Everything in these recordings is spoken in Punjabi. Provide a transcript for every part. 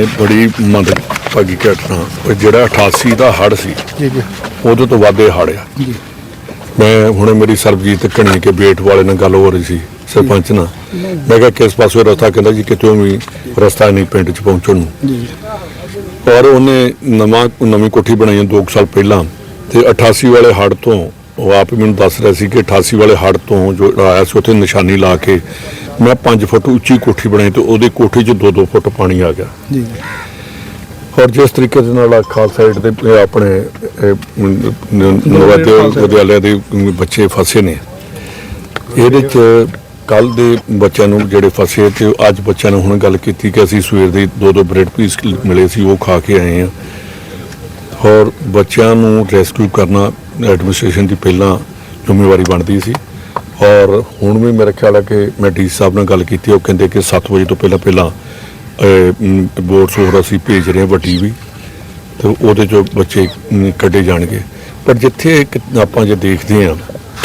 ਇਹ ਬੜੀ ਮੰਦਭਾਗੀ ਘਟਨਾ। ਉਹ ਜਿਹੜਾ 88 ਦਾ ਹੜ ਸੀ ਜੀ ਜੀ। ਉਦੋਂ ਤੋਂ ਵੱਧ ਇਹ ਹੜ ਆ। ਜੀ। ਮੈਂ ਹੁਣੇ ਮੇਰੀ ਸਰਬਜੀਤ ਕਣੀ ਕੇ ਬੇਟ ਵਾਲੇ ਨਾਲ ਗੱਲ ਹੋ ਰਹੀ ਸੀ ਸਰਪੰਚ ਨਾਲ। ਮੈਂ ਕਿਹਾ ਕਿਸ ਪਾਸੇ ਰਸਤਾ ਕਹਿੰਦਾ ਜੀ ਕਿਤੋਂ ਵੀ ਰਸਤਾ ਨਹੀਂ ਪਿੰਡ ਚ ਪਹੁੰਚਣ ਨੂੰ। ਜੀ। ਔਰ ਉਹਨੇ ਨਵਾਂ ਨਵੀਂ ਕੋਠੀ ਬਣਾਈ ਹੈ 2 ਸਾਲ ਪਹਿਲਾਂ ਤੇ 88 ਵਾਲੇ ਹੜ ਤੋਂ ਉਹ ਆਪ ਹੀ ਮੈਨੂੰ ਦੱਸ ਰਿਹਾ ਸੀ ਕਿ 88 ਵਾਲੇ ਹੜ ਤੋਂ ਜੋ ਆਇਆ ਸੀ ਉੱਥੇ ਨਿਸ਼ਾਨੀ ਲਾ ਕੇ ਮੈਂ 5 ਫੁੱਟ ਉੱਚੀ ਕੋਠੀ ਬਣਾਈ ਤੇ ਉਹਦੇ ਕੋਠੀ 'ਚ 2-2 ਫੁੱਟ ਪਾਣੀ ਆ ਗਿਆ। ਜੀ। ਔਰ ਜਿਸ ਤਰੀਕੇ ਦੇ ਨਾਲ ਖਾਲਸਾ ਸਾਈਡ ਦੇ ਆਪਣੇ ਇਹ, ਨ- ਨ- ਨਵੋਦਿਆ ਖਾਲਸਾ। ਵਿਦਿਆਲਿਆ ਦੇ ਬੱਚੇ ਫਸੇ ਨੇ। ਇਹਦੇ ਚ ਕੱਲ ਦੇ ਬੱਚਿਆਂ ਨੂੰ ਜਿਹੜੇ ਫਸੇ ਤੇ ਅੱਜ ਬੱਚਿਆਂ ਨੂੰ ਹੁਣ ਗੱਲ ਕੀਤੀ ਕਿ ਅਸੀਂ ਸਵੇਰ ਦੇ ਦੋ ਦੋ ਬ੍ਰੈਡ ਪੀਸ ਮਿਲੇ ਸੀ ਉਹ ਖਾ ਕੇ ਆਏ ਆ ਔਰ ਬੱਚਿਆਂ ਨੂੰ ਰੈਸਕਿਊ ਕਰਨਾ ਐਡਮਿਨਿਸਟ੍ਰੇਸ਼ਨ ਦੀ ਪਹਿਲਾਂ ਜ਼ਿੰਮੇਵਾਰੀ ਬਣਦੀ ਸੀ। ਔਰ ਹੁਣ ਵੀ ਮੇਰੇ ਖਿਆਲ ਹੈ ਕਿ ਮੈਂ ਡੀ ਸਾਹਿਬ ਨਾਲ ਗੱਲ ਕੀਤੀ, ਉਹ ਕਹਿੰਦੇ ਕਿ 7 ਵਜੇ ਤੋਂ ਪਹਿਲਾਂ ਪਹਿਲਾਂ ਬੋਰਡ ਸੋਰ ਅਸੀਂ ਭੇਜ ਰਹੇ ਹਾਂ, ਵੱਡੀ ਵੀ। ਤੇ ਉਹਦੇ ਚੋਂ ਬੱਚੇ ਕੱਢੇ ਜਾਣਗੇ। ਪਰ ਜਿੱਥੇ ਇੱਕ ਆਪਾਂ ਜੇ ਦੇਖਦੇ ਹਾਂ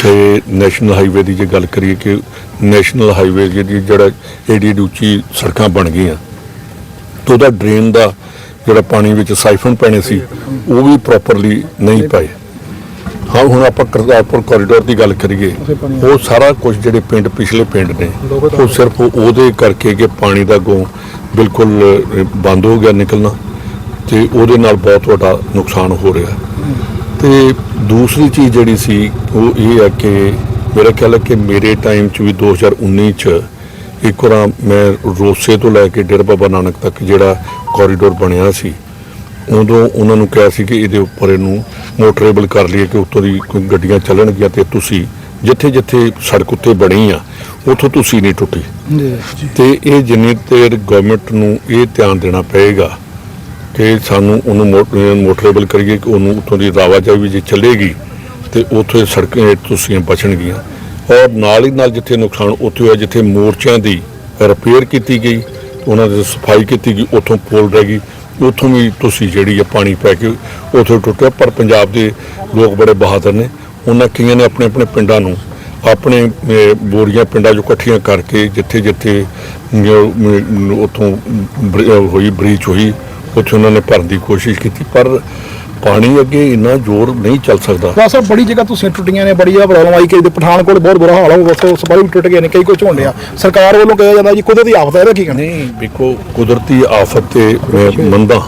ਕਿ ਨੈਸ਼ਨਲ ਹਾਈਵੇ ਦੀ ਜੇ ਗੱਲ ਕਰੀਏ ਕਿ ਨੈਸ਼ਨਲ ਹਾਈਵੇ ਜਿਹੜੀ ਜਿਹੜਾ ਏਡੀ ਏਡੀ ਉੱਚੀ ਸੜਕਾਂ ਬਣ ਗਈਆਂ, ਤੇ ਉਹਦਾ ਡਰੇਨ ਦਾ ਜਿਹੜਾ ਪਾਣੀ ਵਿੱਚ ਸਾਈਫਨ ਪੈਣੇ ਸੀ, ਉਹ ਵੀ ਪ੍ਰੋਪਰਲੀ ਨਹੀਂ ਪਾਏ। ਹਾਂ ਹੁਣ ਆਪਾਂ ਕਰਤਾਰਪੁਰ ਕੋਰੀਡੋਰ ਦੀ ਗੱਲ ਕਰੀਏ ਉਹ ਸਾਰਾ ਕੁਝ ਜਿਹੜੇ ਪਿੰਡ ਪਿਛਲੇ ਪਿੰਡ ਨੇ ਉਹ ਸਿਰਫ ਉਹਦੇ ਕਰਕੇ ਕਿ ਪਾਣੀ ਦਾ ਗੋ ਬਿਲਕੁਲ ਬੰਦ ਹੋ ਗਿਆ ਨਿਕਲਣਾ ਤੇ ਉਹਦੇ ਨਾਲ ਬਹੁਤ ਵੱਡਾ ਨੁਕਸਾਨ ਹੋ ਰਿਹਾ। ਤੇ ਦੂਸਰੀ ਚੀਜ਼ ਜਿਹੜੀ ਸੀ ਉਹ ਇਹ ਹੈ ਕਿ ਮੇਰਾ ਖਿਆਲ ਹੈ ਕਿ ਮੇਰੇ ਟਾਈਮ 'ਚ ਵੀ 2019 'ਚ ਇੱਕ ਵਾਰ ਮੈਂ ਰੋਸੇ ਤੋਂ ਲੈ ਕੇ ਡੇਰਾ ਬਾਬਾ ਨਾਨਕ ਤੱਕ ਜਿਹੜਾ ਕੋਰੀਡੋਰ ਬਣਿਆ ਸੀ ਉਦੋਂ ਉਹਨਾਂ ਨੂੰ ਕਿਹਾ ਸੀ ਕਿ ਇਹਦੇ ਉੱਪਰ ਇਹਨੂੰ ਮੋਟਰੇਬਲ ਕਰ ਲਈਏ ਕਿ ਉੱਤੋਂ ਦੀ ਕੋਈ ਗੱਡੀਆਂ ਚੱਲਣਗੀਆਂ ਤੇ ਤੁਸੀਂ ਜਿੱਥੇ ਜਿੱਥੇ ਸੜਕ ਉੱਤੇ ਬਣੀ ਆ ਉੱਥੋਂ ਤੁਸੀਂ ਨਹੀਂ ਟੁੱਟੀ। ਤੇ ਇਹ ਜਿੰਨੀ ਦੇਰ ਗਵਰਨਮੈਂਟ ਨੂੰ ਇਹ ਧਿਆਨ ਦੇਣਾ ਪਏਗਾ ਕਿ ਸਾਨੂੰ ਉਹਨੂੰ ਮੋਟਰੇਬਲ ਕਰੀਏ ਕਿ ਉਹਨੂੰ ਉੱਥੋਂ ਦੀ ਆਵਾਜਾਈ ਵੀ ਜੇ ਚੱਲੇਗੀ ਤੇ ਉੱਥੇ ਸੜਕਾਂ ਤੁਸੀਂ ਬਚਣਗੀਆਂ। ਔਰ ਨਾਲ ਹੀ ਨਾਲ ਜਿੱਥੇ ਨੁਕਸਾਨ ਉੱਥੇ ਹੋਇਆ ਜਿੱਥੇ ਮੋਰਚਿਆਂ ਦੀ ਰਿਪੇਅਰ ਕੀਤੀ ਗਈ ਉਹਨਾਂ ਦੀ ਸਫ਼ਾਈ ਕੀਤੀ ਗਈ ਉੱਥੋਂ ਪੋਲ ਰਹਿ ਗਈ ਉੱਥੋਂ ਵੀ ਤੁਸੀਂ ਜਿਹੜੀ ਆ ਪਾਣੀ ਪੈ ਕੇ ਉੱਥੋਂ ਟੁੱਟਿਆ, ਪਰ ਪੰਜਾਬ ਦੇ ਲੋਕ ਬੜੇ ਬਹਾਦਰ ਨੇ। ਉਹਨਾਂ ਕਈਆਂ ਨੇ ਆਪਣੇ ਆਪਣੇ ਪਿੰਡਾਂ ਨੂੰ, ਆਪਣੇ ਬੋਰੀਆਂ ਪਿੰਡਾਂ ਚੋਂ ਇਕੱਠੀਆਂ ਕਰਕੇ ਜਿੱਥੇ ਜਿੱਥੇ ਉੱਥੋਂ ਹੋਈ, ਬ੍ਰੀਚ ਹੋਈ, ਉੱਥੇ ਉਹਨਾਂ ਨੇ ਭਰਨ ਦੀ ਕੋਸ਼ਿਸ਼ ਕੀਤੀ। ਪਰ ਪਾਣੀ ਅੱਗੇ ਇੰਨਾ ਜ਼ੋਰ ਨਹੀਂ ਚੱਲ ਸਕਦਾ। ਬਸ ਸਰ ਬੜੀ ਜਗ੍ਹਾ ਤੁਸੀਂ ਟੁੱਟੀਆਂ ਨੇ ਬੜੀ ਜਗ੍ਹਾ ਪ੍ਰੋਬਲਮ ਆਈ ਕਿ ਇਹਦੇ ਪਠਾਨਕੋਟ ਬਹੁਤ ਬੁਰਾ ਹਾਲ ਹੋ ਗਿਆ ਸਪਾਈ ਵੀ ਟੁੱਟ ਗਏ ਨੇ ਕਈ ਕੁਝ ਹੋਣ ਡਿਆ। ਸਰਕਾਰ ਵੱਲੋਂ ਕਿਹਾ ਜਾਂਦਾ ਜੀ ਕੁਦਰਤੀ ਆਫਤ ਹੈ ਇਹਦਾ ਕੀ ਕਹਿਣਾ? ਨਹੀਂ ਵੇਖੋ ਕੁਦਰਤੀ ਆਫਤ ਤੇ ਮੈਂ ਮੰਨਦਾ।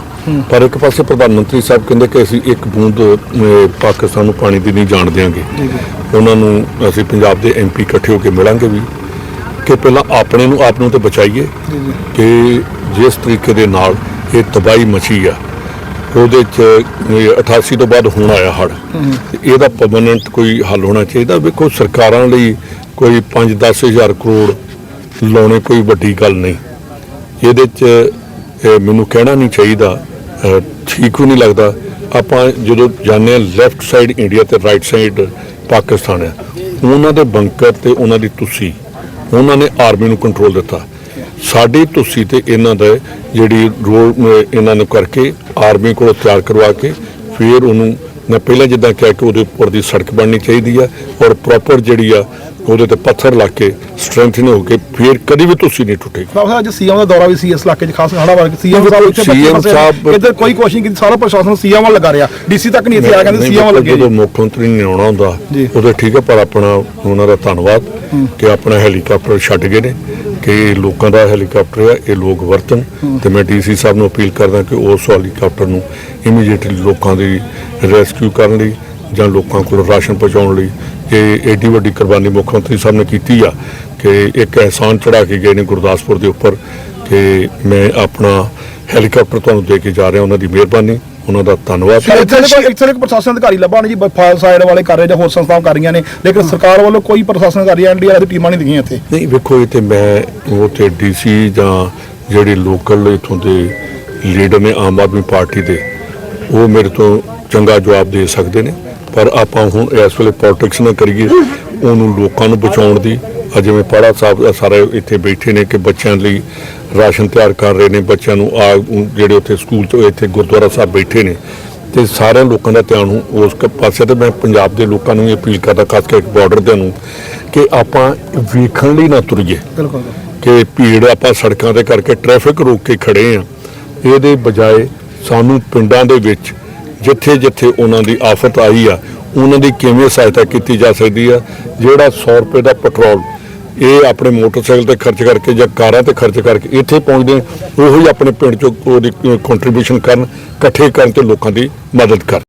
ਪਰ ਇੱਕ ਪਾਸੇ ਪ੍ਰਧਾਨ ਮੰਤਰੀ ਸਾਹਿਬ ਕਹਿੰਦੇ ਕਿ ਅਸੀਂ ਇੱਕ ਬੂੰਦ ਪਾਕਿਸਤਾਨ ਨੂੰ ਪਾਣੀ ਦੀ ਨਹੀਂ ਜਾਣ ਦਿਆਂਗੇ। ਉਹਨਾਂ ਨੂੰ ਅਸੀਂ ਪੰਜਾਬ ਦੇ ਐਮਪੀ ਇਕੱਠੇ ਹੋ ਕੇ ਮਿਲਾਂਗੇ ਵੀ ਕਿ ਪਹਿਲਾਂ ਆਪਣੇ ਨੂੰ ਆਪ ਨੂੰ ਤੇ ਬਚਾਈਏ। ਕਿ ਜਿਸ ਤਰੀਕੇ ਦੇ ਨਾਲ ਇਹ ਤਬਾਹੀ ਮਚੀ ਆ ਉਹਦੇ ਚ, ਇਹ 88 ਤੋਂ ਬਾਅਦ ਹੁਣ ਆਇਆ ਹੜ ਇਹਦਾ ਪਰਮਨੈਂਟ ਕੋਈ ਹੱਲ ਹੋਣਾ ਚਾਹੀਦਾ? ਵੇਖੋ, ਸਰਕਾਰਾਂ ਲਈ ਕੋਈ 5-10 ਹਜ਼ਾਰ ਕਰੋੜ ਲਾਉਣੇ ਕੋਈ ਵੱਡੀ ਗੱਲ ਨਹੀਂ। ਇਹਦੇ ਚ ਮੈਨੂੰ ਕਹਿਣਾ ਨਹੀਂ ਚਾਹੀਦਾ ਠੀਕ ਵੀ ਨਹੀਂ ਲੱਗਦਾ। ਆਪਾਂ ਜਦੋਂ ਜਾਂਦੇ ਹਾਂ ਲੈਫਟ ਸਾਈਡ ਇੰਡੀਆ ਤੇ ਰਾਈਟ ਸਾਈਡ ਪਾਕਿਸਤਾਨ ਹੈ, ਉਹਨਾਂ ਦੇ ਬੰਕਰ ਤੇ ਉਹਨਾਂ ਦੀ ਤੁਸੀਂ, ਉਹਨਾਂ ਨੇ ਆਰਮੀ ਨੂੰ ਕੰਟਰੋਲ ਦਿੱਤਾ। ਸਾਡੀ ਤੁਸੀਂ ਤੇ ਇਹਨਾਂ ਦਾ ਜਿਹੜੀ ਰੋਲ ਇਹਨਾਂ ਨੂੰ ਕਰਕੇ ਆਰਮੀ ਕੋਲ ਤਿਆਰ ਕਰਵਾ ਕੇ ਫਿਰ ਉਹਨੂੰ ਮੈਂ ਪਹਿਲਾਂ ਜਿੱਦਾਂ ਕਿਹਾ ਕਿ ਉਹਦੇ ਉੱਪਰ ਦੀ ਸੜਕ ਬਣਨੀ ਚਾਹੀਦੀ ਆ ਔਰ ਪ੍ਰੋਪਰ ਜਿਹੜੀ ਆ ਉਹਦੇ ਤੇ ਪੱਥਰ ਲਾ ਕੇ ਸਟਰੈਂਥਨ ਹੋ ਕੇ ਫਿਰ ਕਦੀ ਵੀ ਤੁਸੀਂ ਨਹੀਂ ਟੁੱਟੇਗੀ ਸਾਹਿਬ ਅੱਜ ਸੀਐਮ ਦਾ ਦੌਰਾ ਵੀ ਸੀ ਇਸ ਇਲਾਕੇ 'ਚ ਖਾਸ ਹੜਾ ਵਾਲਾ ਸੀਐਮ ਸਾਹਿਬ ਇੱਥੇ। ਸਾਹਿਬ- ਇੱਧਰ ਕੋਈ ਕੋਸ਼ਿਸ਼ ਨਹੀਂ ਕੀਤੀ ਸਾਰਾ ਪ੍ਰਸ਼ਾਸਨ ਸੀਐਮ ਵੱਲ ਲਗਾ ਰਿਹਾ ਡੀਸੀ ਤੱਕ ਨਹੀਂ ਇੱਥੇ ਆ ਕਹਿੰਦੇ ਨਹੀਂ, ਸੀਐਮ ਵੱਲ ਲੱਗੇ ਜਦੋਂ ਜੀ। ਮੁੱਖ ਮੰਤਰੀ ਨੇ ਆਉਣਾ ਹੁੰਦਾ। ਉਦੋਂ ਠੀਕ ਹੈ ਪਰ ਆਪਣਾ ਉਹਨਾਂ ਦਾ ਧੰਨਵਾਦ ਕਿ ਆਪਣਾ ਹੈਲੀਕਾਪਟਰ ਛੱਡ ਗਏ ਨੇ ਕਿ ਇਹ ਲੋਕਾਂ ਦਾ ਹੈਲੀਕਾਪਟਰ ਹੈ ਇਹ ਲੋਕ ਵਰਤਣ। ਤੇ ਮੈਂ ਡੀਸੀ ਸਾਹਿਬ ਨੂੰ ਅਪੀਲ ਕਰਦਾ ਕਿ ਉਸ ਹੈਲੀਕਾਪਟਰ ਨੂੰ ਇਮੀਡੀਏਟਲੀ ਲੋਕਾਂ ਦੀ ਰੈਸਕਿਊ ਕਰਨ ਲਈ ਜਾਂ ਲੋਕਾਂ ਕੋਲ ਰਾਸ਼ਨ ਪਹੁੰਚਾਉਣ ਲਈ। ਇਹ ਐਡੀ ਵੱਡੀ ਕੁਰਬਾਨੀ ਮੁੱਖ ਮੰਤਰੀ ਸਾਹਿਬ ਨੇ ਕੀਤੀ ਆ ਕਿ ਇੱਕ ਅਹਿਸਾਨ ਚੜਾ ਕੇ ਗਏ ਨੇ ਗੁਰਦਾਸਪੁਰ ਦੇ ਉੱਪਰ ਕਿ ਮੈਂ ਆਪਣਾ ਹੈਲੀਕਾਪਟਰ ਤੁਹਾਨੂੰ ਦੇ ਕੇ ਜਾ ਰਿਹਾ, ਉਹਨਾਂ ਦੀ ਮਿਹਰਬਾਨੀ। ਉਹਨਾਂ ਦਾ ਧੰਨਵਾਦ। ਇੱਥੇ ਇੱਥੇ ਕੋਈ ਪ੍ਰਸ਼ਾਸਨ ਅਧਿਕਾਰੀ ਲੱਭਾ ਨਹੀਂ ਜੀ ਫਾਇਰ ਸਾਈਡ ਵਾਲੇ ਕਰ ਰਹੇ ਜਾਂ ਹੋਰ ਸੰਸਥਾਵਾਂ ਕਰ ਰਹੀਆਂ ਨੇ ਲੇਕਿਨ ਸਰਕਾਰ ਵੱਲੋਂ ਕੋਈ ਪ੍ਰਸ਼ਾਸਨ ਅਧਿਕਾਰੀ ਐਨਡੀਆਰ ਦੀ ਟੀਮਾਂ ਨਹੀਂ ਦਿਖੀਆਂ ਇੱਥੇ। ਨਹੀਂ ਵੇਖੋ ਤੇ ਮੈਂ ਤੇ ਡੀਸੀ ਜਾਂ ਜਿਹੜੇ ਲੋਕਲ ਇਥੋਂ ਦੇ ਲੀਡਰ ਨੇ ਆਮ ਆਦਮੀ ਪਾਰਟੀ ਦੇ ਉਹ ਮੇਰੇ ਤੋਂ ਚੰਗਾ ਜਵਾਬ ਦੇ ਸਕਦੇ ਨੇ। ਪਰ ਆਪਾਂ ਹੁਣ ਇਸ ਵੇਲੇ ਪੋਲਿਟਿਕਸ ਨਾ ਕਰੀਏ ਉਹਨੂੰ ਲੋਕਾਂ ਨੂੰ ਬਚਾਉਣ ਦੀ ਜਿਵੇਂ ਪਾੜਾ ਸਾਹਿਬ ਸਾਰੇ ਇੱਥੇ ਬੈਠੇ ਨੇ ਕਿ ਬੱਚਿਆਂ ਲਈ ਰਾਸ਼ਨ ਤਿਆਰ ਕਰ ਰਹੇ ਨੇ ਬੱਚਿਆਂ ਨੂੰ ਆ ਜਿਹੜੇ ਉੱਥੇ ਸਕੂਲ ਤੋਂ ਇੱਥੇ ਗੁਰਦੁਆਰਾ ਸਾਹਿਬ ਬੈਠੇ ਨੇ ਤੇ ਸਾਰੇ ਲੋਕਾਂ ਦਾ ਧਿਆਨ ਉਸ ਪਾਸੇ ਤੇ ਮੈਂ ਪੰਜਾਬ ਦੇ ਲੋਕਾਂ ਨੂੰ ਵੀ ਅਪੀਲ ਕਰਦਾ ਖਾਸ ਕਰਕੇ ਬਾਰਡਰ ਦੇ ਨੂੰ ਕਿ ਆਪਾਂ ਵੇਖਣ ਲਈ ਨਾ ਤੁਰੀਏ। ਬਿਲਕੁਲ। ਕਿ ਭੀੜ ਆਪਾਂ ਸੜਕਾਂ ਤੇ ਕਰਕੇ ਟ੍ਰੈਫਿਕ ਰੋਕ ਕੇ ਖੜੇ ਆ ਇਹਦੇ ਬਜਾਏ ਸਾਨੂੰ ਪਿੰਡਾਂ ਦੇ ਵਿੱਚ ਜਿੱਥੇ ਜਿੱਥੇ ਉਹਨਾਂ ਦੀ ਆਫਤ ਆਈ ਆ ਉਹਨਾਂ ਦੀ ਕਿਵੇਂ ਸਹਾਇਤਾ ਕੀਤੀ ਜਾ ਸਕਦੀ ਆ ਜਿਹੜਾ 100 ਰੁਪਏ ਦਾ ਪੈਟਰੋਲ ਇਹ ਆਪਣੇ ਮੋਟਰਸਾਈਕਲ ਤੇ ਖਰਚ ਕਰਕੇ ਜਾਂ ਕਾਰਾਂ ਤੇ ਖਰਚ ਕਰਕੇ ਇੱਥੇ ਪਹੁੰਚਦੇ ਆ, ਉਹੀ ਆਪਣੇ ਪਿੰਡ ਚੋਂ ਉਹਦੀ ਕੰਟਰੀਬਿਊਸ਼ਨ ਕਰਨ ਇਕੱਠੇ ਕਰਨ ਤੇ ਲੋਕਾਂ ਦੀ ਮਦਦ ਕਰਨ।